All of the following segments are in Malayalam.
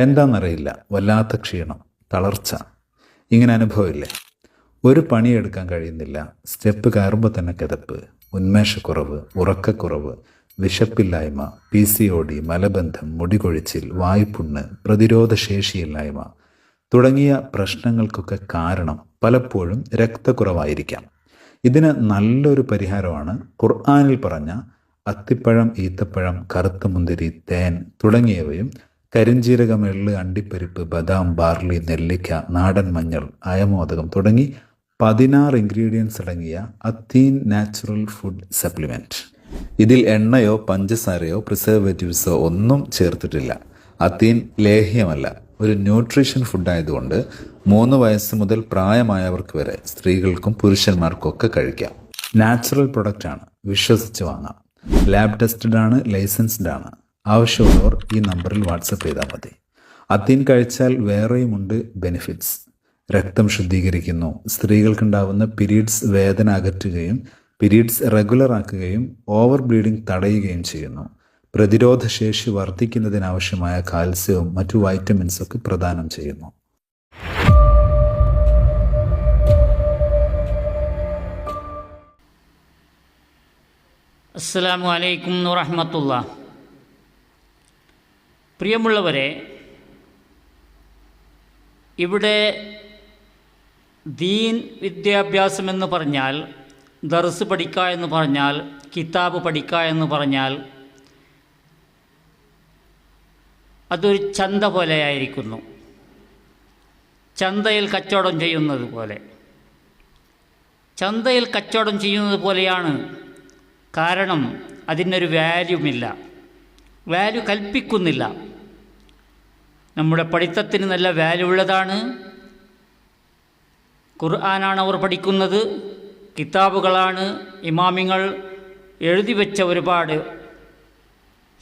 എന്താണെന്നറിയില്ല വല്ലാത്ത ക്ഷീണം തളർച്ച. ഇങ്ങനെ അനുഭവമില്ലേ? ഒരു പണിയെടുക്കാൻ കഴിയുന്നില്ല. സ്റ്റെപ്പ് കയറുമ്പോൾ തന്നെ കിതപ്പ് ഉന്മേഷക്കുറവ് ഉറക്കക്കുറവ് വിശപ്പില്ലായ്മ പി സി ഒ ഡി മലബന്ധം മുടികൊഴിച്ചിൽ വായ്പുണ്ണ് പ്രതിരോധശേഷിയില്ലായ്മ തുടങ്ങിയ പ്രശ്നങ്ങൾക്കൊക്കെ കാരണം പലപ്പോഴും രക്തക്കുറവായിരിക്കാം. ഇതിന് നല്ലൊരു പരിഹാരമാണ് ഖുർആാനിൽ പറഞ്ഞ അത്തിപ്പഴം ഈത്തപ്പഴം കറുത്ത മുന്തിരി തേൻ തുടങ്ങിയവയും കരിഞ്ജീരകം എള്ള് അണ്ടിപ്പരിപ്പ് ബദാം ബാർലി നെല്ലിക്ക നാടൻ മഞ്ഞൾ അയമോദകം തുടങ്ങി പതിനാറ് ഇൻഗ്രീഡിയൻസ് അടങ്ങിയ അത്തീൻ നാച്ചുറൽ ഫുഡ് സപ്ലിമെന്റ് ഇതിൽ എണ്ണയോ പഞ്ചസാരയോ പ്രിസർവേറ്റീവ്സോ ഒന്നും ചേർത്തിട്ടില്ല. അത്തീൻ ലേഹ്യമല്ല ഒരു ന്യൂട്രീഷൻ ഫുഡായതുകൊണ്ട് മൂന്ന് വയസ്സ് മുതൽ പ്രായമായവർക്ക് വരെ സ്ത്രീകൾക്കും പുരുഷന്മാർക്കും ഒക്കെ കഴിക്കാം. നാച്ചുറൽ പ്രൊഡക്റ്റാണ് വിശ്വസിച്ച് വാങ്ങാം. ലാബ് ടെസ്റ്റഡ് ആണ് ലൈസൻസ്ഡ് ആണ് ആവശ്യമുള്ളവർ ഈ നമ്പറിൽ വാട്സപ്പ് ചെയ്താൽ മതി. അത്തീൻ കഴിച്ചാൽ വേറെയുമുണ്ട് ബെനിഫിറ്റ്സ്. രക്തം ശുദ്ധീകരിക്കുന്നു. സ്ത്രീകൾക്കുണ്ടാവുന്ന പീരീഡ്സ് വേദന അകറ്റുകയും പീരീഡ്സ് റെഗുലർ ആക്കുകയും ഓവർ ബ്ലീഡിംഗ് തടയുകയും ചെയ്യുന്നു. പ്രതിരോധശേഷി വർദ്ധിക്കുന്നതിനാവശ്യമായ കാൽസ്യവും മറ്റു വൈറ്റമിൻസൊക്കെ പ്രദാനം ചെയ്യുന്നു. അസ്സലാമു അലൈക്കും വറഹമത്തുള്ള പ്രിയമുള്ളവരെ ഇവിടെ ദീൻ വിദ്യാഭ്യാസം എന്ന് പറഞ്ഞാൽ ദർസ് പഠിക്കുക എന്ന് പറഞ്ഞാൽ കിതാബ് പഠിക്കുക എന്ന് പറഞ്ഞാൽ അതൊരു ചന്ത പോലെയായിരിക്കുന്നു. ചന്തയിൽ കച്ചവടം ചെയ്യുന്നത് പോലെ. ചന്തയിൽ കച്ചവടം ചെയ്യുന്നത് പോലെയാണ്. കാരണം അതിനൊരു വാല്യൂമില്ല വാല്യൂ കൽപ്പിക്കുന്നില്ല. നമ്മുടെ പഠിത്തത്തിന് നല്ല വാല്യൂ ഉള്ളതാണ്. ഖുർആനാണ് അവർ പഠിക്കുന്നത്. കിതാബുകളാണ്. ഇമാമിങ്ങൾ എഴുതി വെച്ച ഒരുപാട്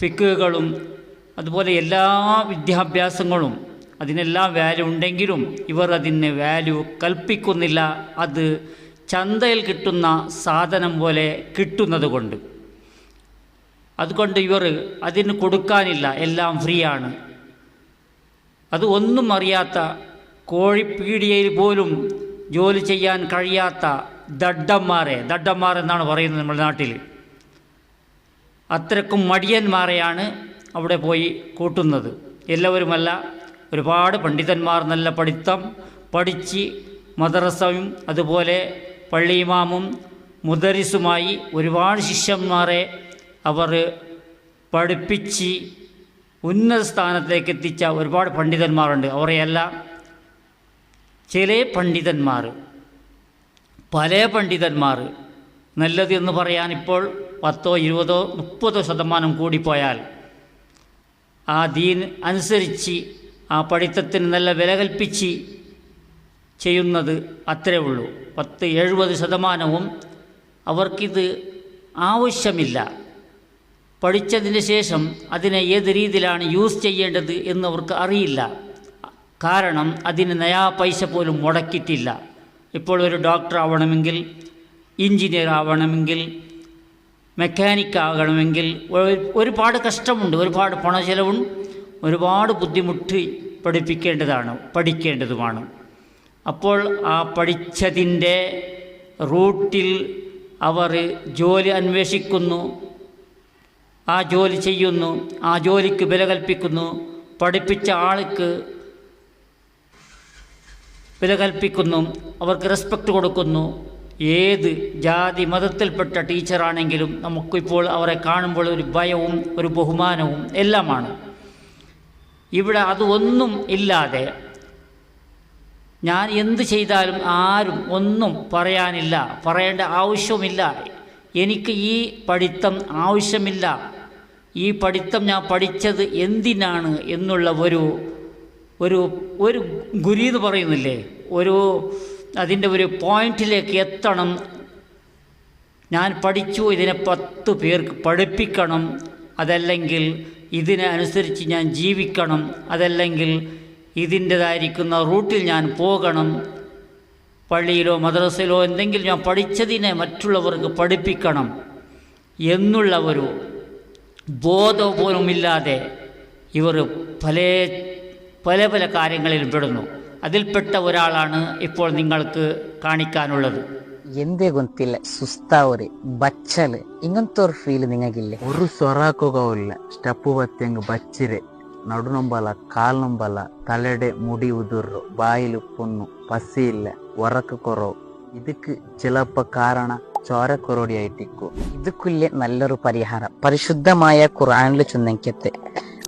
ഫിക്കുകളും അതുപോലെ എല്ലാ വിദ്യാഭ്യാസങ്ങളും അതിനെല്ലാം വാല്യൂ ഉണ്ടെങ്കിലും ഇവർ അതിന് വാല്യൂ കൽപ്പിക്കുന്നില്ല. അത് ചന്തയിൽ കിട്ടുന്ന സാധനം പോലെ കിട്ടുന്നത് കൊണ്ട്. അതുകൊണ്ട് ഇവർ അതിന് കൊടുക്കാനില്ല. എല്ലാം ഫ്രീ ആണ്. അത് ഒന്നും അറിയാത്ത കോഴിപ്പീടിയയിൽ പോലും ജോലി ചെയ്യാൻ കഴിയാത്ത ദഡ്ഡന്മാരെ ദഡ്ഡന്മാർ എന്നാണ് പറയുന്നത് നമ്മുടെ നാട്ടിൽ. അത്രക്കും മടിയന്മാരെയാണ് അവിടെ പോയി കൂട്ടുന്നത്. എല്ലാവരുമല്ല ഒരുപാട് പണ്ഡിതന്മാർ നല്ല പഠിത്തം പഠിച്ച് മദ്രസയും അതുപോലെ പള്ളിയിമാമും മുദരിസുമായി ഒരുപാട് ശിഷ്യന്മാരെ അവർ പഠിപ്പിച്ച് ഉന്നത സ്ഥാനത്തേക്ക് എത്തിച്ച ഒരുപാട് പണ്ഡിതന്മാരുണ്ട്. അവരെയെല്ലാം ചില പണ്ഡിതന്മാർ പല പണ്ഡിതന്മാർ നല്ലത് എന്ന് പറയാൻ ഇപ്പോൾ പത്തോ ഇരുപതോ മുപ്പതോ ശതമാനം കൂടിപ്പോയാൽ ആ ദീൻ അനുസരിച്ച് ആ പഠിത്തത്തിന് നല്ല വില കൽപ്പിച്ച് ചെയ്യുന്നത് അത്രേ ഉള്ളൂ. പത്ത് എഴുപത് ശതമാനവും അവർക്കിത് ആവശ്യമില്ല. പഠിച്ചതിന് ശേഷം അതിനെ ഏത് രീതിയിലാണ് യൂസ് ചെയ്യേണ്ടത് എന്ന് അവർക്ക് അറിയില്ല. കാരണം അതിന് നയാ പൈസ പോലും മുടക്കിയിട്ടില്ല. ഇപ്പോൾ ഒരു ഡോക്ടർ ആവണമെങ്കിൽ എഞ്ചിനീയർ ആവണമെങ്കിൽ മെക്കാനിക് ആകണമെങ്കിൽ ഒരുപാട് കഷ്ടമുണ്ട് ഒരുപാട് പണചെലവും ഒരുപാട് ബുദ്ധിമുട്ട് പഠിപ്പിക്കേണ്ടതാണ് പഠിക്കേണ്ടതുമാണ്. അപ്പോൾ ആ പഠിച്ചതിന്റെ റൂട്ടിൽ അവർ ജോലി അന്വേഷിക്കുന്നു. ആ ജോലി ചെയ്യുന്നു ആ ജോലിക്ക് വില കൽപ്പിക്കുന്നു. പഠിപ്പിച്ച ആൾക്ക് വില കൽപ്പിക്കുന്നു അവർക്ക് റെസ്പെക്റ്റ് കൊടുക്കുന്നു. ഏത് ജാതി മതത്തിൽപ്പെട്ട ടീച്ചറാണെങ്കിലും നമുക്കിപ്പോൾ അവരെ കാണുമ്പോൾ ഒരു ഭയവും ഒരു ബഹുമാനവും എല്ലാമാണ്. ഇവിടെ അതൊന്നും ഇല്ലാതെ ഞാൻ എന്ത് ചെയ്താലും ആരും ഒന്നും പറയാനില്ല പറയേണ്ട ആവശ്യവുമില്ല. എനിക്ക് ഈ പഠിത്തം ആവശ്യമില്ല. ഈ പഠിത്തം ഞാൻ പഠിച്ചത് എന്തിനാണ് എന്നുള്ള ഒരു ഒരു ഒരു ഗുരി എന്ന് പറയുന്നില്ലേ? ഒരു അതിന്റെ ഒരു പോയിന്റിലേക്ക് എത്തണം. ഞാൻ പഠിച്ചു ഇതിനെ പത്ത് പേർക്ക് പഠിപ്പിക്കണം. അതല്ലെങ്കിൽ ഇതിനനുസരിച്ച് ഞാൻ ജീവിക്കണം. അതല്ലെങ്കിൽ ഇതിന്റെതായിരിക്കുന്ന റൂട്ടിൽ ഞാൻ പോകണം. പള്ളിയിലോ മദ്രസയിലോ എന്തെങ്കിലും ഞാൻ പഠിച്ചതിനെ മറ്റുള്ളവർക്ക് പഠിപ്പിക്കണം എന്നുള്ള ഒരു ബോധപൂർവമില്ലാതെ ഇവർ പല പല പല കാര്യങ്ങളിൽ പെടുന്നു. അതിൽപ്പെട്ട ഒരാളാണ് ഇപ്പോൾ നിങ്ങൾക്ക് കാണിക്കാനുള്ളത്. എന്തേ കൊന്തില്ല സുസ്താവര് ബച്ചൽ ഇങ്ങനത്തെ ഒരു ഫീൽ നിങ്ങൾക്കില്ലേ? ഒരു സ്വറാക്കുകാവില്ല സ്റ്റെപ്പ് പത്തിയങ്ങ് ബച്ചിരെ നടുനൊമ്പല കാൽനൊമ്പല തലയുടെ മുടി ഉതിർന്നു വായിൽ പൊന്നു പസിയില്ല ഉറക്ക കുറവ്. ഇതുക്ക് ചിലപ്പോൾ കാരണം ചോരക്കുറുടിയായിട്ടിരിക്കും. ഇതുക്കുല്ലേ നല്ലൊരു പരിഹാരം. പരിശുദ്ധമായ ഖുറാനിൽ ചുന്നക്കത്തെ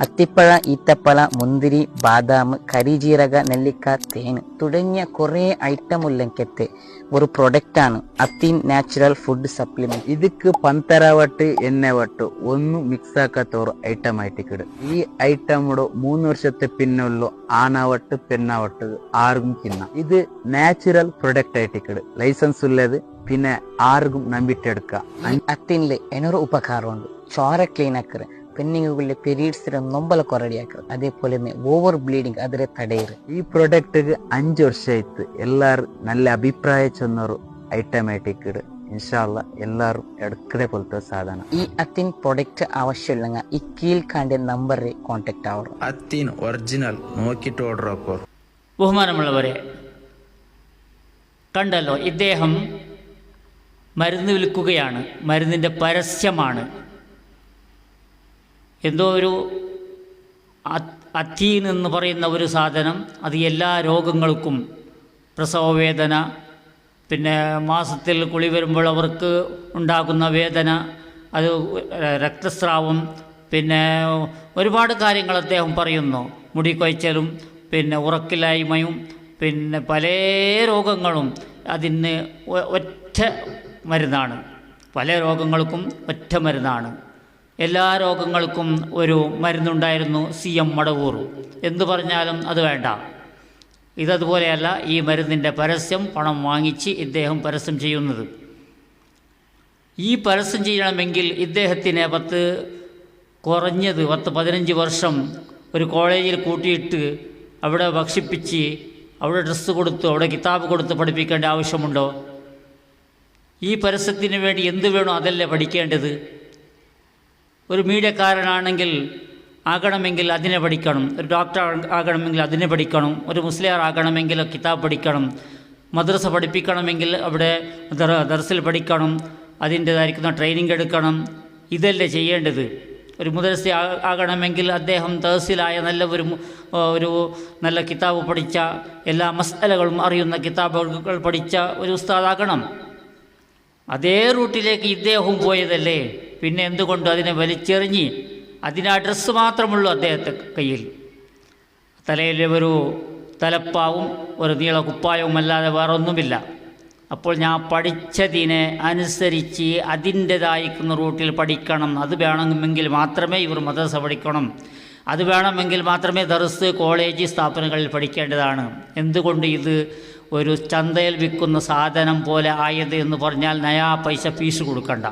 അത്തിപ്പഴ ഈത്തപ്പഴ മുന്തിരി ബാദാം കരിജീരക നെല്ലിക്ക തേൻ തുടങ്ങിയ കുറേ ഐറ്റം ഉള്ളെങ്കത്തെ ഒരു പ്രൊഡക്റ്റാണ് അത്തീൻ നാച്ചുറൽ ഫുഡ് സപ്ലിമെന്റ് ഇതിക്ക് പന്തരാവട്ട് എണ്ണ വട്ട് ഒന്നും മിക്സ് ആക്കാത്ത ഒരു ഐറ്റം ആയിട്ട് കിടും ഈ ഐറ്റമോട് മൂന്ന് വർഷത്തെ പിന്നുള്ളു ആണവട്ട് പെണ്ണാവട്ട് ആർക്കും ഇത് നാച്ചുറൽ പ്രൊഡക്റ്റ് ആയിട്ട് കിടും ലൈസൻസ് ഉള്ളത് പിന്നെ ആർക്കും നമ്പിട്ടെടുക്കാം അത്തിനിൽ എന്നൊരു ഉപകാരമുണ്ട്. ചോര ക്ലീൻ ആക്കറ് പെണ്ണുങ്ങളുടെ പീരീഡ്സിന് നൊമ്പല കൊറടിയാക്കറ് അതേപോലെ തന്നെ ഓവർ ബ്ലീഡിങ് അതിരെ തടയറ് ഈ പ്രൊഡക്റ്റ് അഞ്ച് വർഷമായിട്ട് എല്ലാവരും നല്ല അഭിപ്രായം ചെന്നൊരു ഐറ്റം ആയിട്ടിക്കിട് ഇൻഷാല്ല എല്ലാവരും എടുക്കതെ പോലത്തെ സാധനം. ഈ അത്തിൻ പ്രൊഡക്റ്റ് ആവശ്യമില്ലെങ്കിൽ ഈ കീഴ്ക്കാണ്ട നമ്പറിൽ കോൺടാക്ട് ആവും അത്തിൻ ഒറിജിനൽ നോക്കിയിട്ട് ഓർഡർ ആക്കോ. ബഹുമാനമുള്ളവരെ കണ്ടല്ലോ ഇദ്ദേഹം മരുന്ന് വിൽക്കുകയാണ്. മരുന്നിന്റെ പരസ്യമാണ്. എന്തോ ഒരു അത്തി എന്ന് പറയുന്ന ഒരു സാധനം അത് എല്ലാ രോഗങ്ങൾക്കും പ്രസവവേദന പിന്നെ മാസത്തിൽ കുളി വരുമ്പോൾ അവർക്ക് ഉണ്ടാകുന്ന വേദന അത് രക്തസ്രാവം പിന്നെ ഒരുപാട് കാര്യങ്ങൾ അദ്ദേഹം പറയുന്നു. മുടി കൊയ്ച്ചലും പിന്നെ ഉറക്കില്ലായ്മയും പിന്നെ പല രോഗങ്ങളും അതിന് ഒറ്റ മരുന്നാണ്. പല രോഗങ്ങൾക്കും ഒറ്റ മരുന്നാണ്. എല്ലാ രോഗങ്ങൾക്കും ഒരു മരുന്നുണ്ടായിരുന്നു സി എം മടവൂർ. എന്തു പറഞ്ഞാലും അത് വേണ്ട. ഇതതുപോലെയല്ല ഈ മരുന്നിന്റെ പരസ്യം പണം വാങ്ങിച്ച് ഇദ്ദേഹം പരസ്യം ചെയ്യുന്നത്. ഈ പരസ്യം ചെയ്യണമെങ്കിൽ ഇദ്ദേഹത്തിന് പത്ത് കുറഞ്ഞത് പത്ത് പതിനഞ്ച് വർഷം ഒരു കോളേജിൽ കൂട്ടിയിട്ട് അവിടെ ഭക്ഷിപ്പിച്ച് അവിടെ ഡ്രസ്സ് കൊടുത്ത് അവിടെ കിതാബ് കൊടുത്ത് പഠിപ്പിക്കേണ്ട ആവശ്യമുണ്ടോ? ഈ പരസ്യത്തിന് വേണ്ടി എന്ത് വേണോ അതല്ലേ പഠിക്കേണ്ടത്? ഒരു മീഡിയക്കാരനാണെങ്കിൽ ആകണമെങ്കിൽ അതിനെ പഠിക്കണം. ഒരു ഡോക്ടർ ആകണമെങ്കിൽ അതിനെ പഠിക്കണം. ഒരു മുസ്ലിയാർ ആകണമെങ്കിൽ കിതാബ് പഠിക്കണം. മദ്രസ പഠിപ്പിക്കണമെങ്കിൽ അവിടെ ദർസിൽ പഠിക്കണം. അതിന്റേതായിരിക്കുന്ന ട്രെയിനിങ് എടുക്കണം. ഇതല്ലേ ചെയ്യേണ്ടത്? ഒരു മുദ്രസ ആകണമെങ്കിൽ അദ്ദേഹം തഹസിലായ നല്ല ഒരു ഒരു നല്ല കിതാബ് പഠിച്ച എല്ലാ മസലകളും അറിയുന്ന കിതാബുകൾ പഠിച്ച ഒരു ഉസ്താദാകണം. അതേ റൂട്ടിലേക്ക് ഇദ്ദേഹവും പോയതല്ലേ? പിന്നെ എന്തുകൊണ്ട് അതിനെ വലിച്ചെറിഞ്ഞ് അതിന് അഡ്രസ്സ് ഡ്രസ്സ് മാത്രമുള്ളൂ അദ്ദേഹത്തെ കയ്യിൽ? തലയിൽ ഒരു തലപ്പാവും ഒരു നീള കുപ്പായവും അല്ലാതെ വേറെ ഒന്നുമില്ല അപ്പോൾ ഞാൻ പഠിച്ചതിനെ അനുസരിച്ച് അതിന്റെതായിരിക്കുന്ന റൂട്ടിൽ പഠിക്കണം. അത് വേണമെങ്കിൽ മാത്രമേ ഇവർ മദ്രസ പഠിക്കണം. അത് വേണമെങ്കിൽ മാത്രമേ ദർസ് കോളേജ് സ്ഥാപനങ്ങളിൽ പഠിക്കേണ്ടതാണ്. എന്തുകൊണ്ട് ഇത് ഒരു ചന്തയിൽ വിൽക്കുന്ന സാധനം പോലെ ആയത് എന്ന് പറഞ്ഞാൽ നയാ പൈസ ഫീസ് കൊടുക്കണ്ട.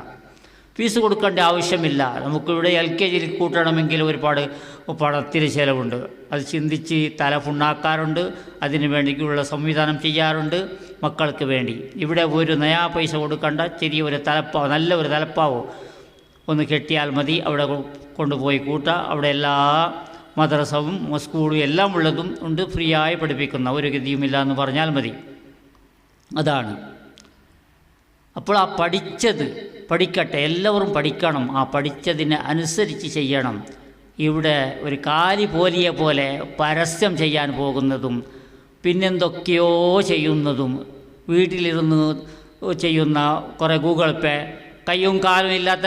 ഫീസ് കൊടുക്കേണ്ട ആവശ്യമില്ല. നമുക്കിവിടെ എൽ കെ ജിയിൽ കൂട്ടണമെങ്കിൽ ഒരുപാട് പണത്തിന് ചിലവുണ്ട്. അത് ചിന്തിച്ച് തല പുണ്ണാക്കാറുണ്ട് അതിന് വേണ്ടിയുള്ള സംവിധാനം ചെയ്യാറുണ്ട് മക്കൾക്ക് വേണ്ടി. ഇവിടെ ഒരു നയാ പൈസ കൊടുക്കേണ്ട. ചെറിയ ഒരു തലപ്പാവ് നല്ല ഒരു തലപ്പാവോ? ഒന്ന് കെട്ടിയാൽ മതി. അവിടെ കൊണ്ടുപോയി കൂട്ടുക അവിടെ എല്ലാ മദ്രസവും സ്കൂളും എല്ലാം ഉള്ളതും ഉണ്ട് ഫ്രീ ആയി പഠിപ്പിക്കുന്ന ഒരു ഗതിയുമില്ല എന്ന് പറഞ്ഞാൽ മതി. അതാണ്. അപ്പോൾ ആ പഠിച്ചത് പഠിക്കട്ടെ എല്ലാവരും പഠിക്കണം. ആ പഠിച്ചതിനെ അനുസരിച്ച് ചെയ്യണം. ഇവിടെ ഒരു കാലി പോലിയെ പോലെ പരസ്യം ചെയ്യാൻ പോകുന്നതും പിന്നെന്തൊക്കെയോ ചെയ്യുന്നതും വീട്ടിലിരുന്ന് ചെയ്യുന്ന കുറേ ഗൂഗിൾ പേ കൈയും കാലും ഇല്ലാത്ത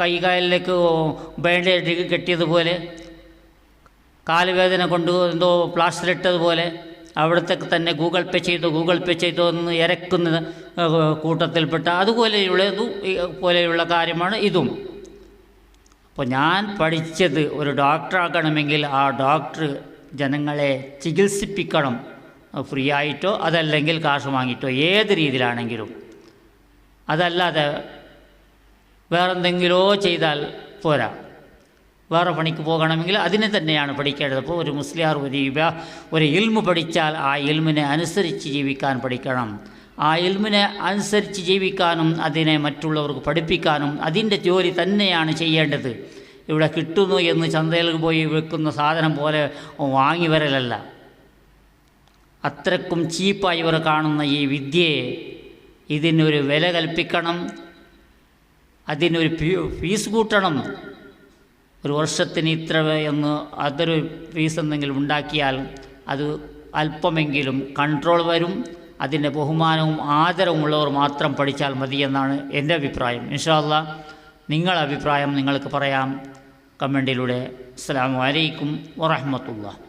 കൈ കാലിലേക്ക് ബാൻഡേജ് കെട്ടിയതുപോലെ കാലുവേദന കൊണ്ട് എന്തോ പ്ലാസ്റ്റർ ഇട്ടതുപോലെ അവിടുത്തെ തന്നെ ഗൂഗിൾ പേ ചെയ്തു ഗൂഗിൾ പേ ചെയ്തു എന്ന് ഇരക്കുന്ന കൂട്ടത്തിൽപ്പെട്ട അതുപോലെയുള്ളതും ഈ പോലെയുള്ള കാര്യമാണ് ഇതും. അപ്പോൾ ഞാൻ പഠിച്ചത് ഒരു ഡോക്ടറാകണമെങ്കിൽ ആ ഡോക്ടർ ജനങ്ങളെ ചികിത്സിപ്പിക്കണം. ഫ്രീ ആയിട്ടോ അതല്ലെങ്കിൽ കാശ് വാങ്ങിയിട്ടോ ഏത് രീതിയിലാണെങ്കിലും. അതല്ലാതെ വേറെന്തെങ്കിലോ ചെയ്താൽ പോരാ. വേറെ പണിക്ക് പോകണമെങ്കിൽ അതിനെ തന്നെയാണ് പഠിക്കേണ്ടത്. അപ്പോൾ ഒരു മുസ്ലിയാർ ഒരു ഒരു ഇൽമു പഠിച്ചാൽ ആ ഇൽമിനെ അനുസരിച്ച് ജീവിക്കാൻ പഠിക്കണം. ആ ഇൽമിനെ അനുസരിച്ച് ജീവിക്കാനും അതിനെ മറ്റുള്ളവർക്ക് പഠിപ്പിക്കാനും അതിന്റെ ജോലി തന്നെയാണ് ചെയ്യേണ്ടത്. ഇവിടെ കിട്ടുന്നു എന്ന് ചന്തയിൽ പോയി വെക്കുന്ന സാധനം പോലെ വാങ്ങി വരലല്ല. അത്രക്കും ചീപ്പായി ഇവർ കാണുന്ന ഈ വിദ്യയെ ഇതിനൊരു വില കൽപ്പിക്കണം. അതിനൊരു ഫീസ് കൂട്ടണം. ഒരു വർഷത്തിന് ഇത്ര എന്ന് അതൊരു ഫീസ് എന്തെങ്കിലും ഉണ്ടാക്കിയാൽ അത് അല്പമെങ്കിലും കൺട്രോൾ വരും. അതിന്റെ ബഹുമാനവും ആദരവുമുള്ളവർ മാത്രം പഠിച്ചാൽ മതി എന്നാണ് എന്റെ അഭിപ്രായം. ഇൻഷാല്ല നിങ്ങളുടെ അഭിപ്രായം നിങ്ങൾക്ക് പറയാം. കമന്റിലൂടെ. അസ്സാം വലൈക്കും വറഹമത്തുള്ള